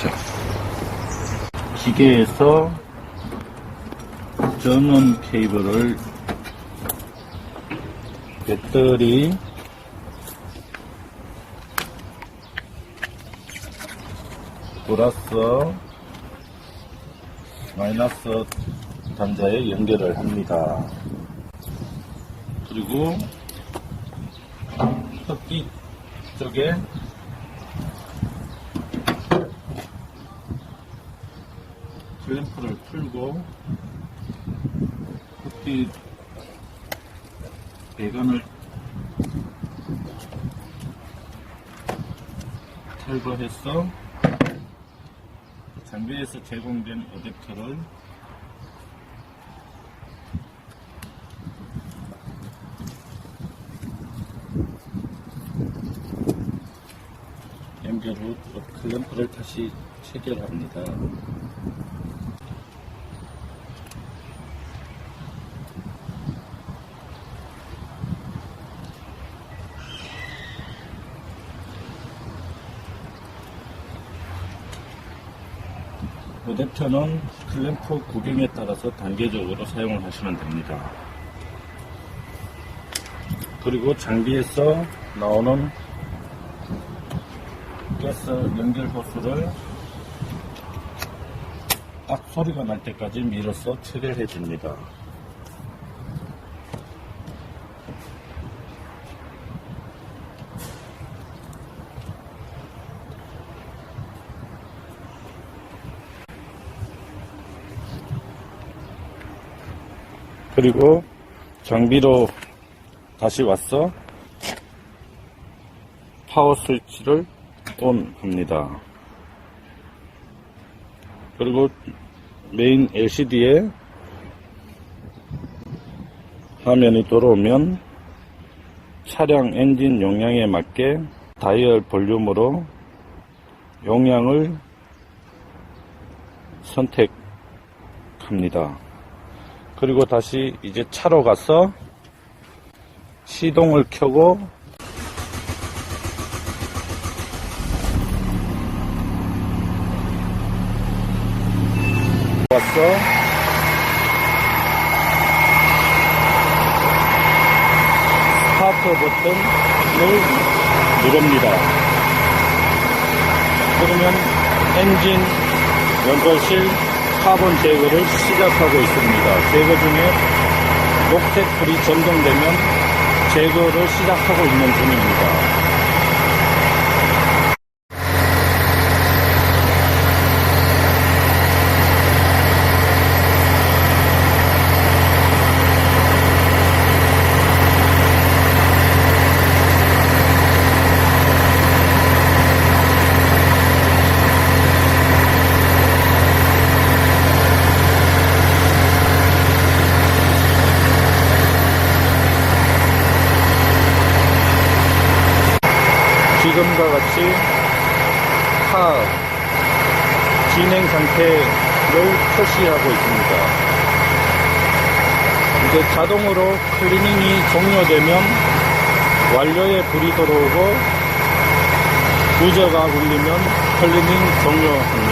자, 기계에서 전원 케이블을 배터리 플러스 마이너스 단자에 연결을 합니다. 그리고 흡기 쪽에 램프를 풀고 흡기 배관을 탈거해서 장비에서 제공된 어댑터를 연결 후 클램프를 다시 체결합니다. 어댑터는 클램프 구경에 따라서 단계적으로 사용을 하시면 됩니다. 그리고 장비에서 나오는 가스 연결 호스를 딱 소리가 날 때까지 밀어서 체결해 줍니다. 그리고 장비로 다시 왔어 파워 스위치를 온 합니다. 그리고 메인 LCD에 화면이 들어오면 차량 엔진 용량에 맞게 다이얼 볼륨으로 용량을 선택합니다. 그리고 다시 이제 차로 가서 시동을 켜고 왔어. 스타트 버튼을 누릅니다. 그러면 엔진 연결실 카본 제거를 시작하고 있습니다. 제거 중에 녹색 불이 점등되면 제거를 시작하고 있는 중입니다. 지금과 같이 타 진행 상태를 표시하고 있습니다. 이제 자동으로 클리닝이 종료되면 완료의 불이 들어오고 부저가 울리면 클리닝 종료합니다.